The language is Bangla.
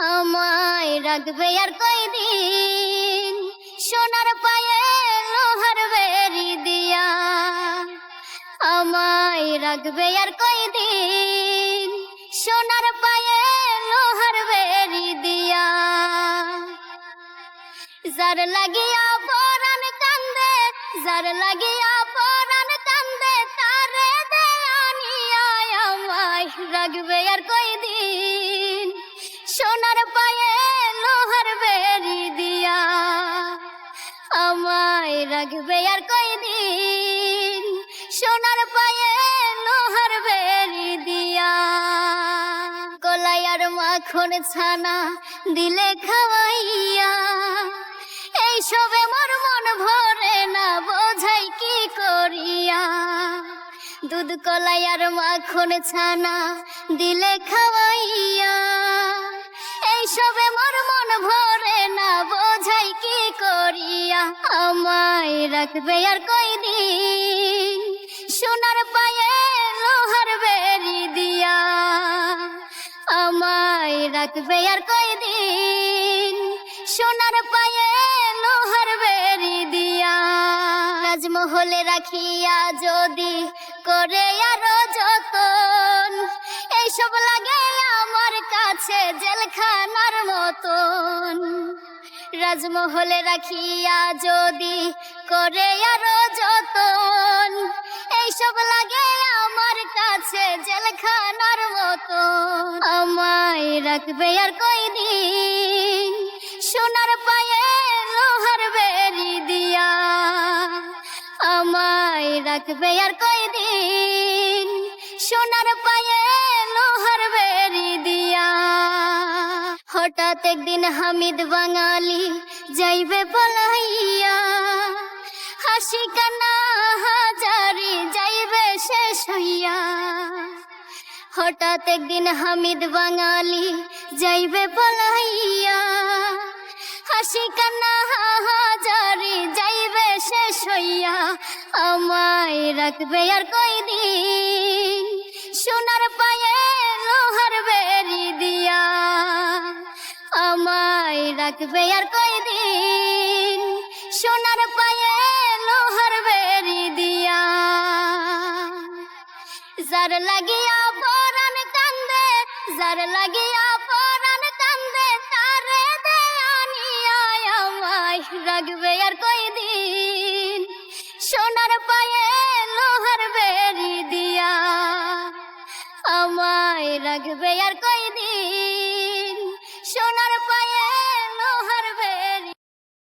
আমায় রাখবে আর কয়দিন? সোনার পায়ে লোহার বেরি দিয়া। আমায় রাখবে আর কয়দিন? সোনার পায়ে লোহার বেরি দিয়া। যার লাগিয়া পরান কান্দে, যার লাগিয়া পরান কান্দে, তারে দেয়ানিয়া আমায় রাখবে আমায় রাখবে আর কয়দিন? সোনার পায়ে লোহার বেরি দিয়া। কলাই আর মাখন ছানা দিলে খাওয়াইয়া। এই সবে মোর মন ভরে না, বোঝাই কি করিয়া। দুধ কলাই আর মাখন ছানা দিলে খাওয়াইয়া। এই সবে মোর মন ভরে আমায় রাখবে আর কয়দিন? সোনার পায়ে লোহার বেরি দিয়া আমায় রাখবে আর কয়দিন? সোনার পায়ে লোহার বেরি দিয়া রাজমহলে রাখিয়া যদি করে আরও যতন, এইসব লাগে আমার কাছে জেলখানার মতন। রাজমহলে রাখিয়া যদি করে আরও যতন, এইসব লাগে আমার কাছে জেলখানার মতন। আমায় রাখবে আর কয়দিন, সোনার পায়ে লোহার বেরি দিয়া। আমায় রাখবে আর কয়দিন, সোনার পায়ে হঠাৎ একদিন হামিদ বাঙালি যাইবে পলাইয়া হাসি কান্না হাজারি যাইবে শেষ হইয়া। হঠাৎ একদিন হামিদ বাঙালি যাইবে পলাইয়া হাসি কান্না হাজারি যাইবে শেষ হইয়া। আমায় রাখবে আর কয়দিন? সোনার পায়ে রাখবে আর কয়দিন? সোনার পায়ে লোহার বেরি দিয়া। যার লাগিয়া পরান কান্দে, যার লাগিয়া পরান কান্দে, তারে দেয়ানিয়া আমায় রাখবে আর কয়দিন? সোনার পায়ে লোহার বেরি দিয়া আমায় রাখবে আর